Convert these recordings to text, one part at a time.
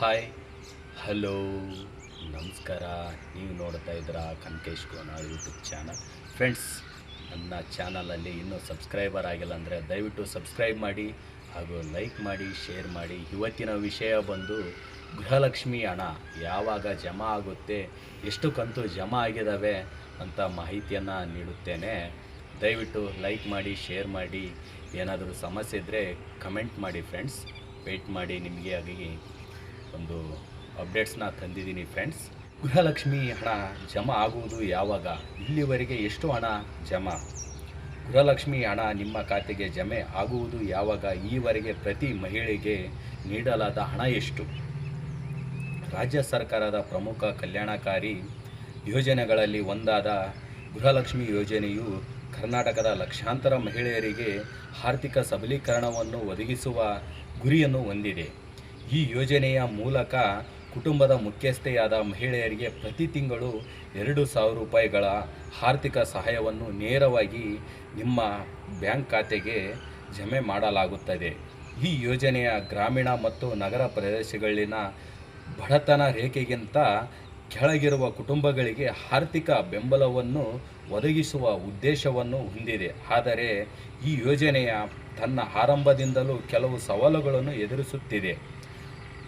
Hi hello ನಮಸ್ಕಾರ. ನೀವು ನೋಡ್ತಾ ಇದ್ದೀರಾ ಕನಕೇಶ್ ಕೋನ ಯೂಟ್ಯೂಬ್ ಚಾನಲ್ ಫ್ರೆಂಡ್ಸ್ ನನ್ನ ಚಾನಲಲ್ಲಿ ಇನ್ನೂ ಸಬ್ಸ್ಕ್ರೈಬರ್ ಆಗಿಲ್ಲ ಅಂದರೆ ದಯವಿಟ್ಟು ಸಬ್ಸ್ಕ್ರೈಬ್ ಮಾಡಿ ಹಾಗೂ ಲೈಕ್ ಮಾಡಿ ಶೇರ್ ಮಾಡಿ. ಇವತ್ತಿನ ವಿಷಯ ಬಂದು ಗೃಹಲಕ್ಷ್ಮಿ ಹಣ ಯಾವಾಗ ಜಮಾ ಆಗುತ್ತೆ, ಎಷ್ಟು ಕಂತು ಜಮಾ ಆಗಿದ್ದಾವೆ ಅಂತ ಮಾಹಿತಿಯನ್ನು ನೀಡುತ್ತೇನೆ. ದಯವಿಟ್ಟು ಲೈಕ್ ಮಾಡಿ ಶೇರ್ ಮಾಡಿ. ಏನಾದರೂ ಸಮಸ್ಯೆ ಇದ್ದರೆ ಕಮೆಂಟ್ ಮಾಡಿ ಫ್ರೆಂಡ್ಸ್ ವೆಯ್ಟ್ ಮಾಡಿ ನಿಮಗೆ ಆಗಿ ಒಂದು ಅಪ್ಡೇಟ್ಸ್ನ ತಂದಿದ್ದೀನಿ ಫ್ರೆಂಡ್ಸ್ ಗೃಹಲಕ್ಷ್ಮಿ ಹಣ ಜಮಾ ಆಗುವುದು ಯಾವಾಗ? ಇಲ್ಲಿವರೆಗೆ ಎಷ್ಟು ಹಣ ಜಮಾ? ಗೃಹಲಕ್ಷ್ಮಿ ಹಣ ನಿಮ್ಮ ಖಾತೆಗೆ ಜಮೆ ಆಗುವುದು ಯಾವಾಗ? ಈವರೆಗೆ ಪ್ರತಿ ಮಹಿಳೆಗೆ ನೀಡಲಾದ ಹಣ ಎಷ್ಟು? ರಾಜ್ಯ ಸರ್ಕಾರದ ಪ್ರಮುಖ ಕಲ್ಯಾಣಕಾರಿ ಯೋಜನೆಗಳಲ್ಲಿ ಒಂದಾದ ಗೃಹಲಕ್ಷ್ಮಿ ಯೋಜನೆಯು ಕರ್ನಾಟಕದ ಲಕ್ಷಾಂತರ ಮಹಿಳೆಯರಿಗೆ ಆರ್ಥಿಕ ಸಬಲೀಕರಣವನ್ನು ಒದಗಿಸುವ ಗುರಿಯನ್ನು ಹೊಂದಿದೆ. ಈ ಯೋಜನೆಯ ಮೂಲಕ ಕುಟುಂಬದ ಮುಖ್ಯಸ್ಥೆಯಾದ ಮಹಿಳೆಯರಿಗೆ ಪ್ರತಿ ತಿಂಗಳು ಎರಡು ಸಾವಿರ ರೂಪಾಯಿಗಳ ಆರ್ಥಿಕ ಸಹಾಯವನ್ನು ನೇರವಾಗಿ ನಿಮ್ಮ ಬ್ಯಾಂಕ್ ಖಾತೆಗೆ ಜಮೆ ಮಾಡಲಾಗುತ್ತದೆ. ಈ ಯೋಜನೆಯ ಗ್ರಾಮೀಣ ಮತ್ತು ನಗರ ಪ್ರದೇಶಗಳಲ್ಲಿನ ಬಡತನ ರೇಖೆಗಿಂತ ಕೆಳಗಿರುವ ಕುಟುಂಬಗಳಿಗೆ ಆರ್ಥಿಕ ಬೆಂಬಲವನ್ನು ಒದಗಿಸುವ ಉದ್ದೇಶವನ್ನು ಹೊಂದಿದೆ. ಆದರೆ ಈ ಯೋಜನೆಯ ತನ್ನ ಆರಂಭದಿಂದಲೂ ಕೆಲವು ಸವಾಲುಗಳನ್ನು ಎದುರಿಸುತ್ತಿದೆ.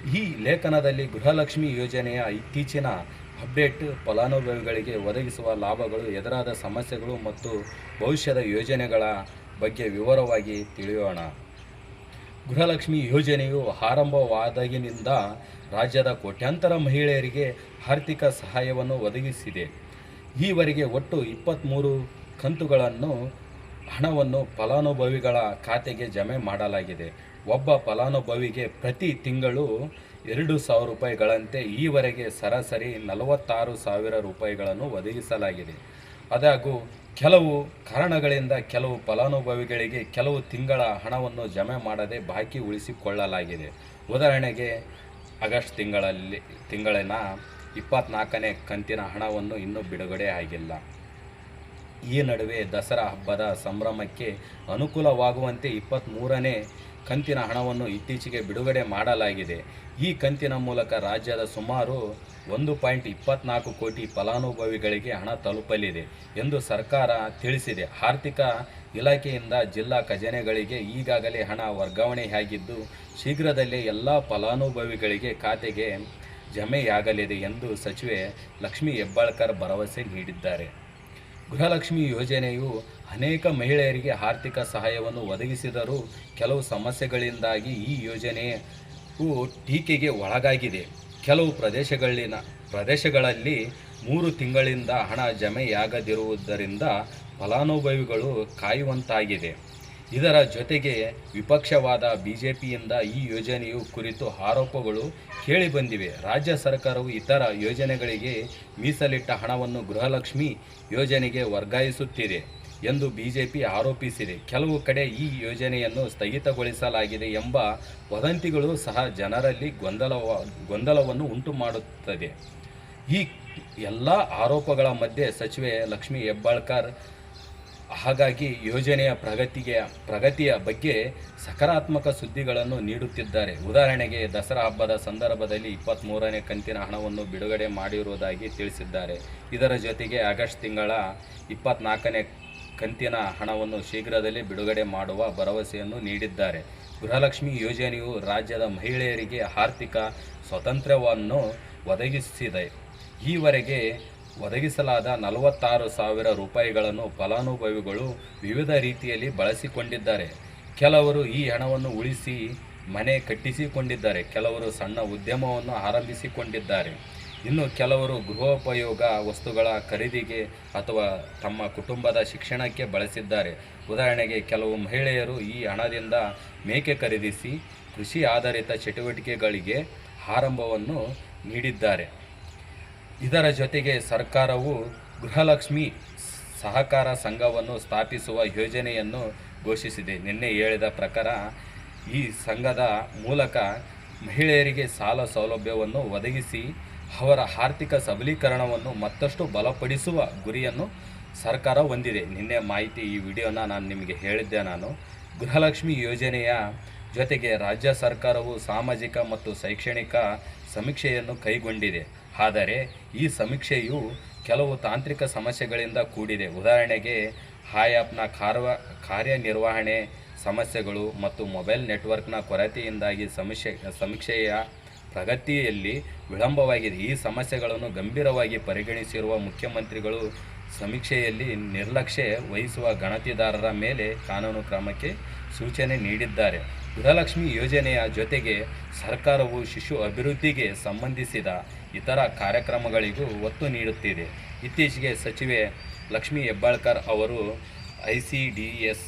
ಈ ಲೇಖನದಲ್ಲಿ ಗೃಹಲಕ್ಷ್ಮಿ ಯೋಜನೆಯ ಇತ್ತೀಚಿನ ಅಪ್ಡೇಟ್ ಫಲಾನುಭವಿಗಳಿಗೆ ಒದಗಿಸುವ ಲಾಭಗಳು, ಎದುರಾದ ಸಮಸ್ಯೆಗಳು ಮತ್ತು ಭವಿಷ್ಯದ ಯೋಜನೆಗಳ ಬಗ್ಗೆ ವಿವರವಾಗಿ ತಿಳಿಯೋಣ. ಗೃಹಲಕ್ಷ್ಮಿ ಯೋಜನೆಯು ಆರಂಭವಾದಾಗಿನಿಂದ ರಾಜ್ಯದ ಕೋಟ್ಯಾಂತರ ಮಹಿಳೆಯರಿಗೆ ಆರ್ಥಿಕ ಸಹಾಯವನ್ನು ಒದಗಿಸಿದೆ. ಈವರೆಗೆ ಒಟ್ಟು ಇಪ್ಪತ್ತ್ಮೂರು ಕಂತುಗಳನ್ನು ಹಣವನ್ನು ಫಲಾನುಭವಿಗಳ ಖಾತೆಗೆ ಜಮೆ ಮಾಡಲಾಗಿದೆ. ಒಬ್ಬ ಫಲಾನುಭವಿಗೆ ಪ್ರತಿ ತಿಂಗಳು ಎರಡು ಸಾವಿರ ರೂಪಾಯಿಗಳಂತೆ ಈವರೆಗೆ ಸರಾಸರಿ ನಲವತ್ತಾರು ಸಾವಿರ ರೂಪಾಯಿಗಳನ್ನು ಒದಗಿಸಲಾಗಿದೆ. ಆದಾಗೂ ಕೆಲವು ಕಾರಣಗಳಿಂದ ಕೆಲವು ಫಲಾನುಭವಿಗಳಿಗೆ ಕೆಲವು ತಿಂಗಳ ಹಣವನ್ನು ಜಮೆ ಮಾಡದೆ ಬಾಕಿ ಉಳಿಸಿಕೊಳ್ಳಲಾಗಿದೆ. ಉದಾಹರಣೆಗೆ, ಆಗಸ್ಟ್ ತಿಂಗಳಲ್ಲಿ, ತಿಂಗಳಿನ ಇಪ್ಪತ್ನಾಲ್ಕನೇ ಕಂತಿನ ಹಣವನ್ನು ಇನ್ನೂ ಬಿಡುಗಡೆ ಆಗಿಲ್ಲ. ಈ ನಡುವೆ ದಸರಾ ಹಬ್ಬದ ಸಂಭ್ರಮಕ್ಕೆ ಅನುಕೂಲವಾಗುವಂತೆ ಇಪ್ಪತ್ತ್ಮೂರನೇ ಕಂತಿನ ಹಣವನ್ನು ಇತ್ತೀಚೆಗೆ ಬಿಡುಗಡೆ ಮಾಡಲಾಗಿದೆ. ಈ ಕಂತಿನ ಮೂಲಕ ರಾಜ್ಯದ ಸುಮಾರು ಒಂದು ಪಾಯಿಂಟ್ ಇಪ್ಪತ್ನಾಲ್ಕು ಕೋಟಿ ಫಲಾನುಭವಿಗಳಿಗೆ ಹಣ ತಲುಪಲಿದೆ ಎಂದು ಸರ್ಕಾರ ತಿಳಿಸಿದೆ. ಆರ್ಥಿಕ ಇಲಾಖೆಯಿಂದ ಜಿಲ್ಲಾ ಖಜಾನೆಗಳಿಗೆ ಈಗಾಗಲೇ ಹಣ ವರ್ಗಾವಣೆಯಾಗಿದ್ದು, ಶೀಘ್ರದಲ್ಲೇ ಎಲ್ಲ ಫಲಾನುಭವಿಗಳಿಗೆ ಖಾತೆಗೆ ಜಮೆಯಾಗಲಿದೆ ಎಂದು ಸಚಿವೆ ಲಕ್ಷ್ಮೀ ಹೆಬ್ಬಾಳ್ಕರ್ ಭರವಸೆ ನೀಡಿದ್ದಾರೆ. ಗೃಹಲಕ್ಷ್ಮಿ ಯೋಜನೆಯು ಅನೇಕ ಮಹಿಳೆಯರಿಗೆ ಆರ್ಥಿಕ ಸಹಾಯವನ್ನು ಒದಗಿಸಿದರೂ ಕೆಲವು ಸಮಸ್ಯೆಗಳಿಂದಾಗಿ ಈ ಯೋಜನೆಯು ಟೀಕೆಗೆ ಒಳಗಾಗಿದೆ. ಕೆಲವು ಪ್ರದೇಶಗಳಲ್ಲಿನ ಪ್ರದೇಶಗಳಲ್ಲಿ ಮೂರು ತಿಂಗಳಿಂದ ಹಣ ಜಮೆಯಾಗದಿರುವುದರಿಂದ ಫಲಾನುಭವಿಗಳು ಕಾಯುವಂತಾಗಿದೆ. ಇದರ ಜೊತೆಗೆ ವಿಪಕ್ಷವಾದ ಬಿಜೆಪಿಯಿಂದ ಈ ಯೋಜನೆಯು ಕುರಿತು ಆರೋಪಗಳು ಕೇಳಿಬಂದಿವೆ ರಾಜ್ಯ ಸರ್ಕಾರವು ಇತರ ಯೋಜನೆಗಳಿಗೆ ಮೀಸಲಿಟ್ಟ ಹಣವನ್ನು ಗೃಹಲಕ್ಷ್ಮಿ ಯೋಜನೆಗೆ ವರ್ಗಾಯಿಸುತ್ತಿದೆ ಎಂದು ಬಿಜೆಪಿ ಆರೋಪಿಸಿದೆ. ಕೆಲವು ಕಡೆ ಈ ಯೋಜನೆಯನ್ನು ಸ್ಥಗಿತಗೊಳಿಸಲಾಗಿದೆ ಎಂಬ ವದಂತಿಗಳು ಸಹ ಜನರಲ್ಲಿ ಗೊಂದಲವ, ಗೊಂದಲವನ್ನು ಉಂಟು ಮಾಡುತ್ತದೆ ಈ ಎಲ್ಲ ಆರೋಪಗಳ ಮಧ್ಯೆ ಸಚಿವೆ ಲಕ್ಷ್ಮೀ ಹೆಬ್ಬಾಳ್ಕರ್ ಹಾಗಾಗಿ ಯೋಜನೆಯ ಪ್ರಗತಿಗೆ, ಪ್ರಗತಿಯ ಬಗ್ಗೆ ಸಕಾರಾತ್ಮಕ ಸುದ್ದಿಗಳನ್ನು ನೀಡುತ್ತಿದ್ದಾರೆ. ಉದಾಹರಣೆಗೆ, ದಸರಾ ಹಬ್ಬದ ಸಂದರ್ಭದಲ್ಲಿ ಇಪ್ಪತ್ತ್ಮೂರನೇ ಕಂತಿನ ಹಣವನ್ನು ಬಿಡುಗಡೆ ಮಾಡಿರುವುದಾಗಿ ತಿಳಿಸಿದ್ದಾರೆ. ಇದರ ಜೊತೆಗೆ ಆಗಸ್ಟ್ ತಿಂಗಳ ಇಪ್ಪತ್ನಾಲ್ಕನೇ ಕಂತಿನ ಹಣವನ್ನು ಶೀಘ್ರದಲ್ಲೇ ಬಿಡುಗಡೆ ಮಾಡುವ ಭರವಸೆಯನ್ನು ನೀಡಿದ್ದಾರೆ. ಗೃಹಲಕ್ಷ್ಮಿ ಯೋಜನೆಯು ರಾಜ್ಯದ ಮಹಿಳೆಯರಿಗೆ ಆರ್ಥಿಕ ಸ್ವಾತಂತ್ರ್ಯವನ್ನು ಒದಗಿಸಿದೆ. ಈವರೆಗೆ ಒದಗಿಸಲಾದ ನಲವತ್ತಾರು ಸಾವಿರ ರೂಪಾಯಿಗಳನ್ನು ಫಲಾನುಭವಿಗಳು ವಿವಿಧ ರೀತಿಯಲ್ಲಿ ಬಳಸಿಕೊಂಡಿದ್ದಾರೆ. ಕೆಲವರು ಈ ಹಣವನ್ನು ಉಳಿಸಿ ಮನೆ ಕಟ್ಟಿಸಿಕೊಂಡಿದ್ದಾರೆ. ಕೆಲವರು ಸಣ್ಣ ಉದ್ಯಮವನ್ನು ಆರಂಭಿಸಿಕೊಂಡಿದ್ದಾರೆ. ಇನ್ನು ಕೆಲವರು ಗೃಹೋಪಯೋಗ ವಸ್ತುಗಳ ಖರೀದಿಗೆ ಅಥವಾ ತಮ್ಮ ಕುಟುಂಬದ ಶಿಕ್ಷಣಕ್ಕೆ ಬಳಸಿದ್ದಾರೆ. ಉದಾಹರಣೆಗೆ ಕೆಲವು ಮಹಿಳೆಯರು ಈ ಹಣದಿಂದ ಮೇಕೆ ಖರೀದಿಸಿ ಕೃಷಿ ಆಧಾರಿತ ಚಟುವಟಿಕೆಗಳಿಗೆ ಆರಂಭವನ್ನು ನೀಡಿದ್ದಾರೆ. ಇದರ ಜೊತೆಗೆ ಸರ್ಕಾರವು ಗೃಹಲಕ್ಷ್ಮಿ ಸಹಕಾರ ಸಂಘವನ್ನು ಸ್ಥಾಪಿಸುವ ಯೋಜನೆಯನ್ನು ಘೋಷಿಸಿದೆ. ನಿನ್ನೆ ಹೇಳಿದ ಪ್ರಕಾರ ಈ ಸಂಘದ ಮೂಲಕ ಮಹಿಳೆಯರಿಗೆ ಸಾಲ ಸೌಲಭ್ಯವನ್ನು ಒದಗಿಸಿ ಅವರ ಆರ್ಥಿಕ ಸಬಲೀಕರಣವನ್ನು ಮತ್ತಷ್ಟು ಬಲಪಡಿಸುವ ಗುರಿಯನ್ನು ಸರ್ಕಾರ ಹೊಂದಿದೆ. ನಿನ್ನೆ ಮಾಹಿತಿ ಈ ವಿಡಿಯೋನ ನಾನು ನಿಮಗೆ ಹೇಳಿದ್ದೆ. ನಾನು ಗೃಹಲಕ್ಷ್ಮಿ ಯೋಜನೆಯ ಜೊತೆಗೆ ರಾಜ್ಯ ಸರ್ಕಾರವು ಸಾಮಾಜಿಕ ಮತ್ತು ಶೈಕ್ಷಣಿಕ ಸಮೀಕ್ಷೆಯನ್ನು ಕೈಗೊಂಡಿದೆ. ಆದರೆ ಈ ಸಮೀಕ್ಷೆಯು ಕೆಲವು ತಾಂತ್ರಿಕ ಸಮಸ್ಯೆಗಳಿಂದ ಕೂಡಿದೆ. ಉದಾಹರಣೆಗೆ, ಹಾಯಾಪ್ನ ಕಾರ್ವ, ಕಾರ್ಯನಿರ್ವಹಣೆ ಸಮಸ್ಯೆಗಳು ಮತ್ತು ಮೊಬೈಲ್ ನೆಟ್ವರ್ಕ್ನ ಕೊರತೆಯಿಂದಾಗಿ ಸಮೀಕ್ಷೆ, ಸಮೀಕ್ಷೆಯ ಪ್ರಗತಿಯಲ್ಲಿ ವಿಳಂಬವಾಗಿದೆ. ಈ ಸಮಸ್ಯೆಗಳನ್ನು ಗಂಭೀರವಾಗಿ ಪರಿಗಣಿಸಿರುವ ಮುಖ್ಯಮಂತ್ರಿಗಳು ಸಮೀಕ್ಷೆಯಲ್ಲಿ ನಿರ್ಲಕ್ಷ್ಯ ವಹಿಸುವ ಗಣತಿದಾರರ ಮೇಲೆ ಕಾನೂನು ಕ್ರಮಕ್ಕೆ ಸೂಚನೆ ನೀಡಿದ್ದಾರೆ. ಗೃಹಲಕ್ಷ್ಮಿ ಯೋಜನೆಯ ಜೊತೆಗೆ ಸರ್ಕಾರವು ಶಿಶು ಅಭಿವೃದ್ಧಿಗೆ ಸಂಬಂಧಿಸಿದ ಇತರ ಕಾರ್ಯಕ್ರಮಗಳಿಗೂ ಒತ್ತು ನೀಡುತ್ತಿದೆ. ಇತ್ತೀಚೆಗೆ ಸಚಿವೆ ಲಕ್ಷ್ಮೀ ಹೆಬ್ಬಾಳ್ಕರ್ ಅವರು ಐ ಸಿ ಡಿ ಎಸ್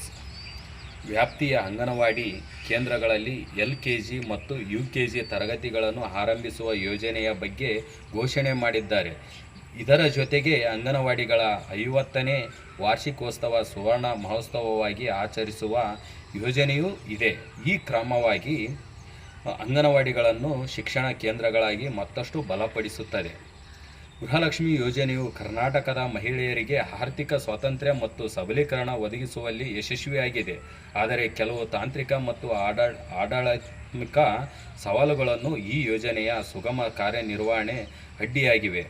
ವ್ಯಾಪ್ತಿಯ ಅಂಗನವಾಡಿ ಕೇಂದ್ರಗಳಲ್ಲಿ ಎಲ್ ಕೆ ಜಿ ಮತ್ತು ಯು ಕೆ ಜಿ ತರಗತಿಗಳನ್ನು ಆರಂಭಿಸುವ ಯೋಜನೆಯ ಬಗ್ಗೆ ಘೋಷಣೆ ಮಾಡಿದ್ದಾರೆ. ಇದರ ಜೊತೆಗೆ ಅಂಗನವಾಡಿಗಳ ಐವತ್ತನೇ ವಾರ್ಷಿಕೋತ್ಸವ ಸುವರ್ಣ ಮಹೋತ್ಸವವಾಗಿ ಆಚರಿಸುವ ಯೋಜನೆಯೂ ಇದೆ. ಈ ಕ್ರಮವಾಗಿ ಅಂಗನವಾಡಿಗಳನ್ನು ಶಿಕ್ಷಣ ಕೇಂದ್ರಗಳಾಗಿ ಮತ್ತಷ್ಟು ಬಲಪಡಿಸುತ್ತದೆ. ಗೃಹಲಕ್ಷ್ಮಿ ಯೋಜನೆಯು ಕರ್ನಾಟಕದ ಮಹಿಳೆಯರಿಗೆ ಆರ್ಥಿಕ ಸ್ವಾತಂತ್ರ್ಯ ಮತ್ತು ಸಬಲೀಕರಣ ಒದಗಿಸುವಲ್ಲಿ ಯಶಸ್ವಿಯಾಗಿದೆ. ಆದರೆ ಕೆಲವು ತಾಂತ್ರಿಕ ಮತ್ತು ಆಡಳಿತಾತ್ಮಕ ಸವಾಲುಗಳನ್ನು ಈ ಯೋಜನೆಯ ಸುಗಮ ಕಾರ್ಯನಿರ್ವಹಣೆ ಅಡ್ಡಿಯಾಗಿವೆ.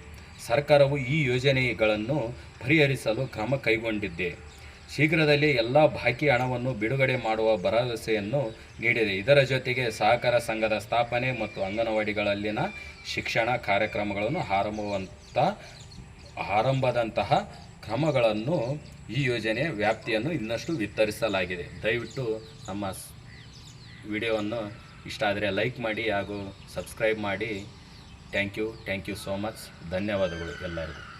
ಸರ್ಕಾರವು ಈ ಯೋಜನೆಗಳನ್ನು ಪರಿಹರಿಸಲು ಕ್ರಮ ಕೈಗೊಂಡಿದೆ. ಶೀಘ್ರದಲ್ಲೇ ಎಲ್ಲ ಬಾಕಿ ಹಣವನ್ನು ಬಿಡುಗಡೆ ಮಾಡುವ ಭರವಸೆಯನ್ನು ನೀಡಿದೆ. ಇದರ ಜೊತೆಗೆ ಸಹಕಾರ ಸಂಘದ ಸ್ಥಾಪನೆ ಮತ್ತು ಅಂಗನವಾಡಿಗಳಲ್ಲಿನ ಶಿಕ್ಷಣ ಕಾರ್ಯಕ್ರಮಗಳನ್ನು ಆರಂಭವಂತ, ಆರಂಭದಂತಹ ಕ್ರಮಗಳನ್ನು ಈ ಯೋಜನೆಯ ವ್ಯಾಪ್ತಿಯನ್ನು ಇನ್ನಷ್ಟು ವಿತರಿಸಲಾಗಿದೆ ದಯವಿಟ್ಟು ನಮ್ಮ ವಿಡಿಯೋವನ್ನು ಇಷ್ಟ ಆದರೆ ಲೈಕ್ ಮಾಡಿ ಹಾಗೂ ಸಬ್ಸ್ಕ್ರೈಬ್ ಮಾಡಿ. Thank you thank you so much. ಧನ್ಯವಾದಗಳು ಎಲ್ಲರಿಗೂ.